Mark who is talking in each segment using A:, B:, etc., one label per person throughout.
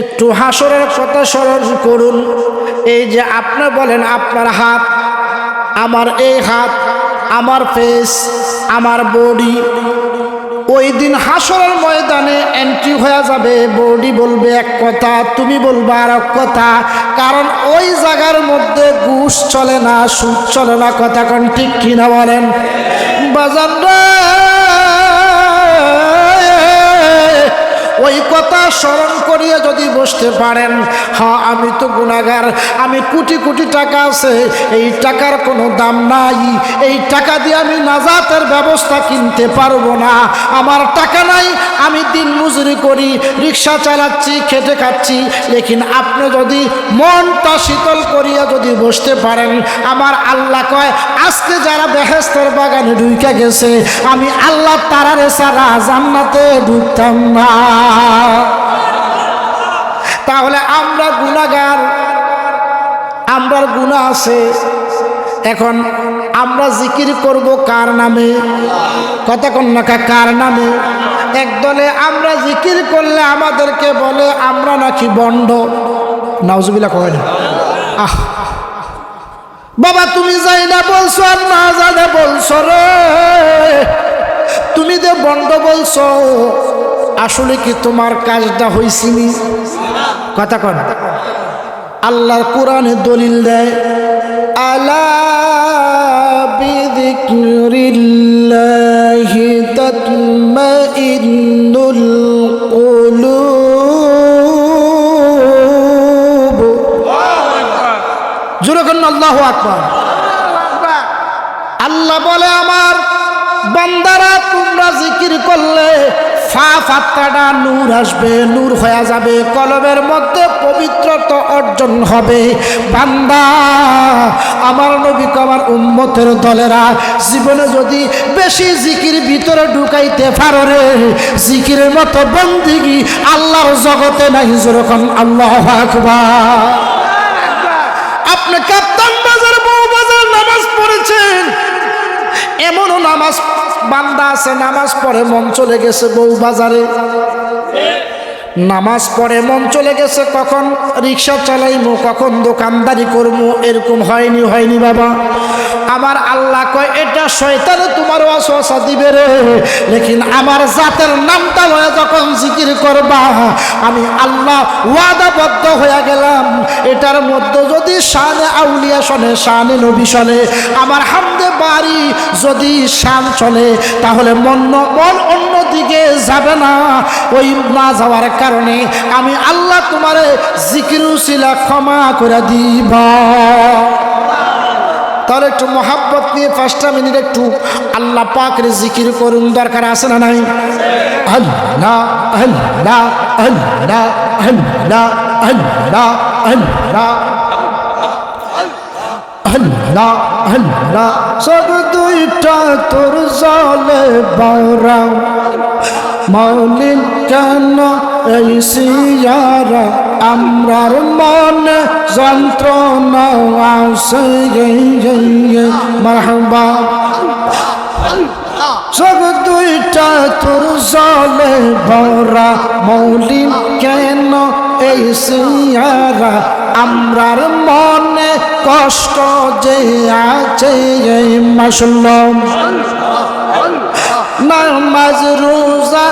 A: একটু হাসরের কথা স্মরণ করুন। এই যে আপনি বলেন, আপনার হাত, আমার এই হাত, আমার ফেস আমার বডি ওই দিন হাসরের ময়দানে এন্ট্রি হয়ে যাবে। বডি বলবে এক কথা, তুমি বলবে আর এক কথা। কারণ ওই জায়গার মধ্যে ঘুষ চলে না, সুদ চলে না, কথা কোন ঠিক কিনা বলেন? বাজার স্মরণ করিয়ে যদি বসতে পারেন হ্যাঁ আমি তো গুণাগার, আমি কোটি কোটি টাকা আছে, এই টাকার কোনো দাম নাই, এই টাকা দিয়ে আমি নাজাতের ব্যবস্থা কিনতে পারব না, আমার টাকা নাই, আমি দিন মজুরি করি, রিক্সা চালাচ্ছি, খেটে খাচ্ছি, লেকিন আপনি যদি মনটা শীতল করিয়া যদি বসতে পারেন, আমার আল্লাহ কয়, আজকে যারা বেহেস্তের বাগানে ঢুকে গেছে, আমি আল্লাহ তারারে সারা জান্নাতে ঢুকতাম না। তাহলে আমরা গুণাগার আমরার গুণা আছে। এখন আমরা জিকির করব কার নামে? কথা কন্যাকা কার নামে? একদলে আমরা জিকির করলে আমাদেরকে বলে, আমরা নাকি বন্ড নাউজুবিল্লা কয় না? আহ। বাবা, তুমি যাই না বলছো আর না জানে বলছো রে। তুমি যে বন্ড বলছো আসলে কি তোমার কাজটা হয়েছিনি কথা কন। আল্লাহর কোরআনে দলিল দেয়, আলা আল্লাহ বলে, আমার বান্দারা তোমরা জিকির করলে ফা ফাত্তাটা নূর আসবে, নূর হয়ে যাবে, কলমের মধ্যে পবিত্রতা অর্জন হবে। বান্দা, আমার নবীকে আমার উম্মতের দলেরা, জীবনে যদি বেশি জিকির ভিতরে ঢুকাইতে পারো রে, জিকিরের মতো বন্দিগি আল্লাহর জগতে নাই যেরকম আল্লাহ আকবার। আপনি কাপ্তান বাজার, বউ বাজার নামাজ পড়েছেন এমনও নামাজ বান্দা আছে নামাজ পড়ে মন চলে গেছে বউ বাজারে। নামাজ পড়ে মন চলে গেছে কখন? রিক্সা চালাইমু, কখন দোকানদারি করব এরকম হয়নি হয়নি বাবা। আমার আল্লাহ কয়, এটা শয়তানে তোমার অসহসা দিবে রে। লেকিন আমার জাতের নামটা হয়ে যখন জিকির করবা, আমি আল্লাহ ওয়াদাবদ্ধ হয়ে গেলাম। এটার মধ্যে যদি শানে আউলিয়া শোনে, শানে নবী শোনে, আমার হামদে বাড়ি যদি শান চলে তাহলে মন মন অন্যদিকে যাবে না। ওই না যাওয়ার কারণে আমি আল্লাহ তোমারে জিকির শিলা ক্ষমা করে দিবা। তাহলে একটু মহাব্বত নিয়ে পাঁচটা মিনিট একটু আল্লাহ পাকের জিকির করুন, দরকার আছে না নাই? আল্লাহ আল্লাহ, সব দুইটা তোর জলে বাউরা মৌলিন কেন এই সিয়ারা? আমরার মনে যন্ত্রণা আসে মারহাবা। সব দুইটা তোর জলে ভরা মৌলিন কেন এই সিয়ারা? আমরার মনে কষ্ট যে আছে এই মাসলম নামাজ, রোজা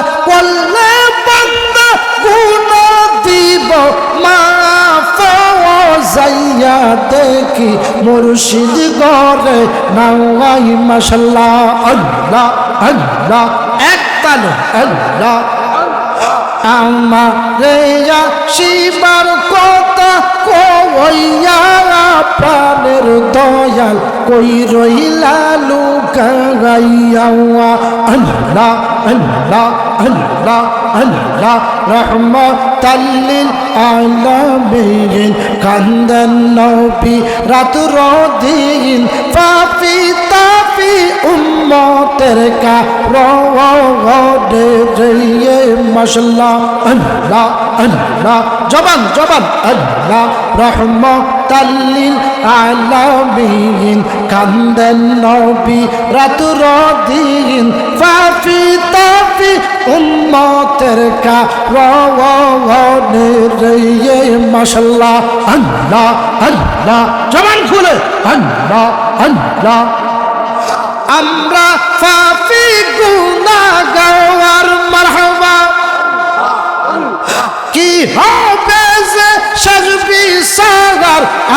A: যাইয়া দেখি মুর্শিদ গরে নাওয়াই মাসাল্লাহ আল্লাহ আল্লাহ, এক তালে আল্লাহ। আমারে শিবার কথা কইয়া প্রাণের দয়াল কই রইলা লুকাইয়া আল্লাহ আল্লাহ আল্লাহ আল্লাহ, রহমতাল্লিল আলামিন। কান্দন নবী রাত রদিন পাপি তাপি উম্মতের কা রওয়াডে রে মাশাল্লাহ আল্লাহ আল্লাহ। জবান জবান, আল্লাহ রহমতাল্লিল আলামিন, কান্দন নবী রাত রদিন পাপি তাপি উম্মতের কা রে মাশাল্লাহ আল্লাহ আল্লাহ, জবান খুলে, আল্লাহ আল্লাহ। আমরা ফাফি গুনা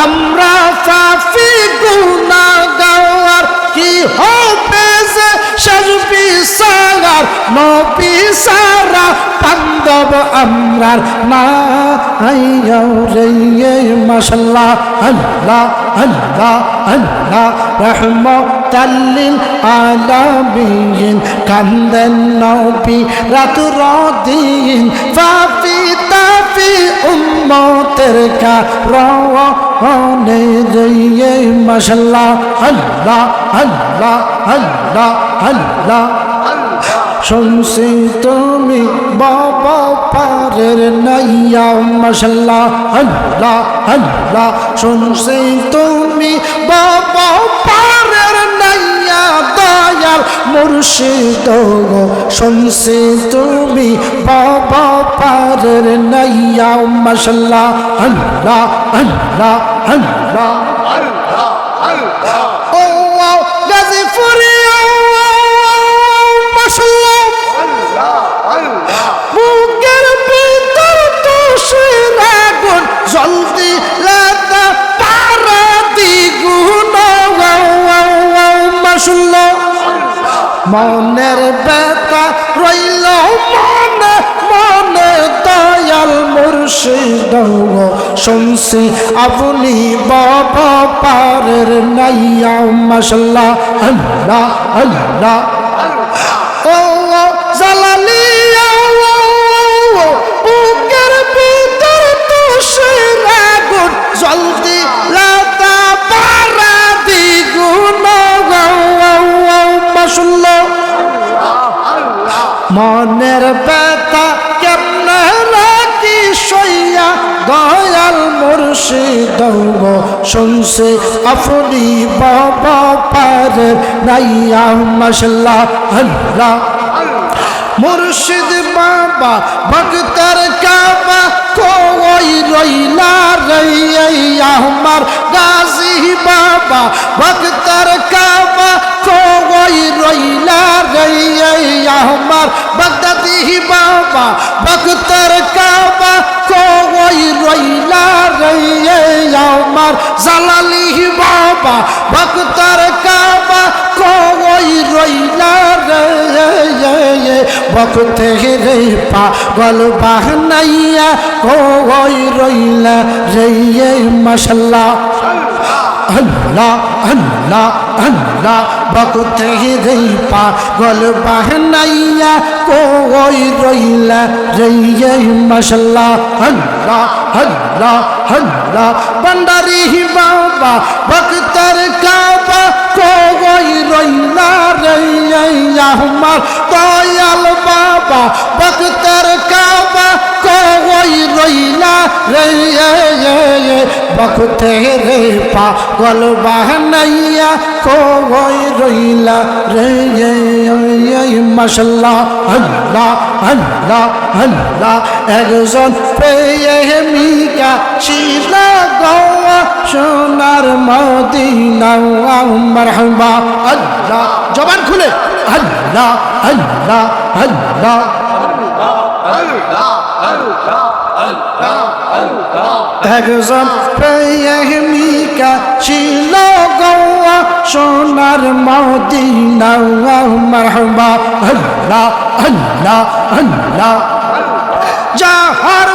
A: আমরা সাফি গুনা গাওয়ার কি হবে যে সাজবি সাগার, নবী সারা পান্দব আমরার না রে মশাল্লাহ, আল্লাহ আল্লাহ আল্লাহ রহমতাল্লিল আলামিন, কান্দেন নবী রাত রদিন ফাফি তাফি উম্মতের কা রওয়ানে রে মাশাল্লাহ আল্লাহ আল্লাহ আল্লাহ আল্লাহ। শুনছি তুমি বাবা পারের নাইয়া মশাল্লাহ আল্লাহ আল্লাহ। শুনছি তুমি বাবা মুর্শিদ শুনছি তুমি বাবা পারের নাইয়া মশলা আল্লাহ আল্লাহ আল্লাহ। ও গাজীপুরি মনের বেতা রইল মনে মনে দয়াল মুর্শিদ শুনছি আপনি বাবা পারের নাইয়া মশলা আল্লাহ আল্লাহ। শুনছে আপনি বাবা পার নাইয়া মশলা আল্লাহ। মুর্শিদ বাবা, ভক্তর কাবা, কই রইলা রে আমার গাজী বাবা? ভক্তর কাবা, কই রইলা রে আমার বাগদাদি বাবা? ভক্তর কাবা, কই রইলা রে আমার জালালি বাবা? ভক্তর কাবা, কই রইলা রে বকতে রে পাগল বাহনাইয়া কই রইলা রে মশাল্লাহ। আল্লাহ আল্লাহ আল্লাহ, বকতে রে পাগল বাহনাইয়া কই রইলা? রে মশাল্লাহ, আল্লাহ আল্লাহ আল্লাহ বন্ডারি বাবা ভক্তর কাবা কই রইলা রে? আমার দয়াল বাবা ভক্তর কাবা রইলা রে বকতে রে পাগল বাহনাইয়া কই রইলা রে মাশাল্লাহ, আল্লাহ আল্লাহ আল্লাহ। একজন প্রেমিকা শিলা গোয়া সোনার মদিনা মারহাবা আল্লাহ। জবান খুলে। আল্লাহ আল্লাহ আল্লাহ। একজন প্রেমিকা ছিল গোয়া সোনার মদিনা মারহাবা আল্লাহ আল্লাহ আল্লাহ। যাহার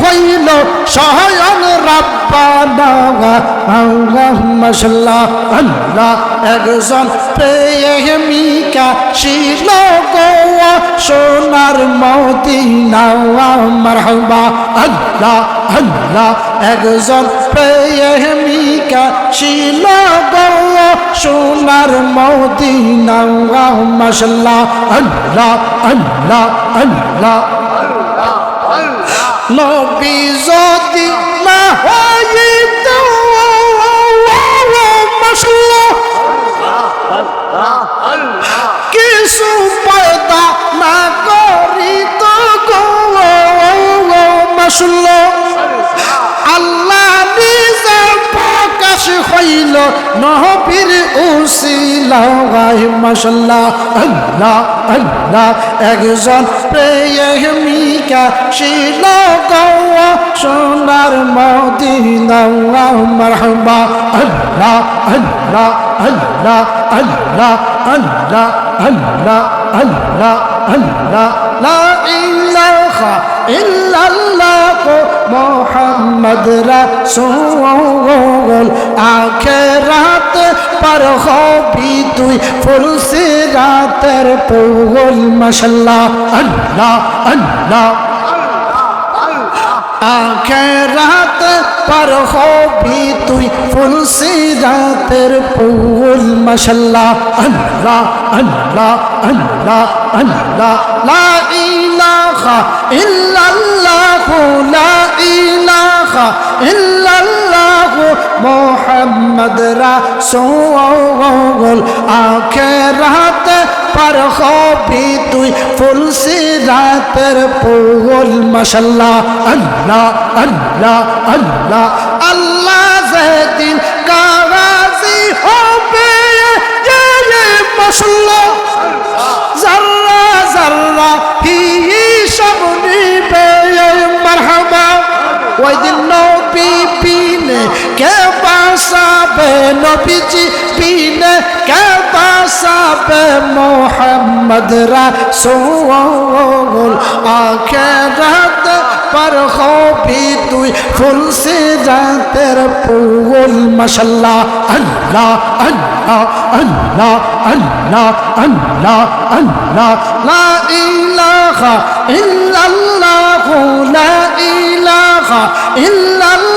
A: হইল সয়ন রাব্বানা আল্লাহ মশলা আল্লাহ। একজন প্রেমিকা ছিল গোয়া সোনার মদিনা মারহাবা। আল্লাহ আল্লাহ। একজন প্রেমিকা ছিল গোয়া সোনার মদিনা মশলা আল্লাহ আল্লাহ আল্লাহ। নবী যদি না হইত কিছু পয়দা না করিত গো শুনল আল্লাহ নিজে প্রকাশ হইল নহবীর উসিলাই মাসাল্লাহ আল্লাহ আল্লাহ, একজন প্রেমিকা শিল গৌয়া, সোনার মদিনা মারহাবা আল্লাহ আল্লাহ আল্লাহ আল্লাহ আল্লাহ আল্লাহ আল্লাহ আল্লাহ, লা ইলাহা ইল্লাল্লাহ محمد رسول آخرات پر ہو بھی دوئی فرس راتر پول ماشاءاللہ اللہ اللہ آخرات پر ہو بھی فرس راتر پول ماشاءاللہ اللہ اللہ اللہ اللہ لا إله الا الله ইল্লাল্লাহ মোহাম্মদ রাসূল আখেরাত পার হবি তুই ফুল সিরাতের পুল মাশাল্লাহ আল্লাহ আল্লাহ আল্লাহ। بين بيجي بينا كبا صاب محمد رسول آخرت پر خو بھی توی فل سے جا تیر پول ماشاءاللہ اللہ اللہ اللہ اللہ اللہ اللہ لا الہ الا اللہ لا الہ الا اللہ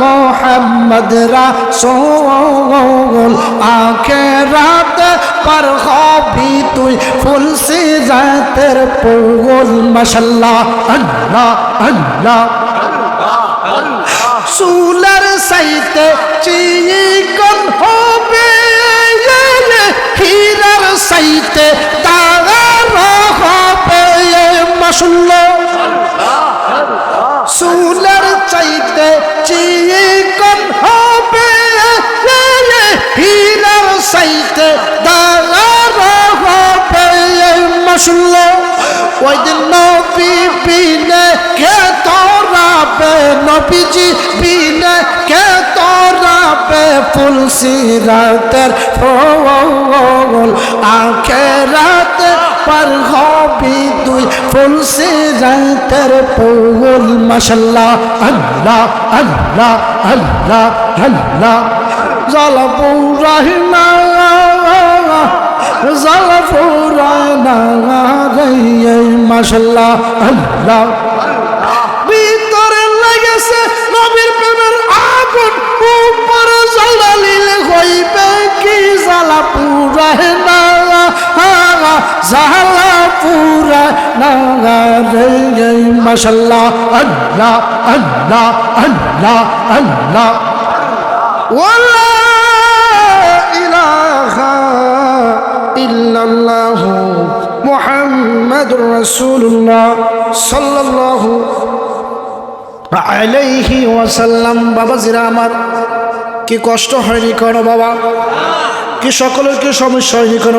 A: মোহাম্মদ রাসূল, আখেরাত পর হবি তুই ফুল সিজাতের পুল মাশাল্লাহ আল্লাহ আল্লাহ। সুলার সাইতে চিকন হবে হীরার সাইতে তারা হবে মাশাল্লাহ আল্লাহ সুলার চাইতে চিকন হবে। হীরার চাইতে তাগার হবে। মশুল ওই দিন নবী বিনে কে তোরাবে নবীজি বিনে কে পাবে পুলসি রাতের ফল, আখে রাতে পর হবি তুই তুলসী রাতের পৌল মশাল্লা আল্লাহ আল্লাহ আল্লাহ আল্লাহ। জলপু রহিনা জলপু রহনা মশাল্লা আল্লাহ। ভিতরে লেগেছে নবীর প্রেমের আগুন। জ্বালালিল হইবে কি জ্বালা পুরা না জ্বালা পুরা না রে মাশাল্লাহ, আল্লাহ আল্লাহ আল্লাহ আল্লাহ। ওলা ইলাহা ইল্লাল্লাহ মুহাম্মাদুর রাসূলুল্লাহ সাল্লাল্লাহু আলাইহি ওয়াসাল্লাম। বাবাজিরা আমার কি কষ্ট হয়নি কেন বাবা? কি সকলের কি সমস্যা হয়নি কোনো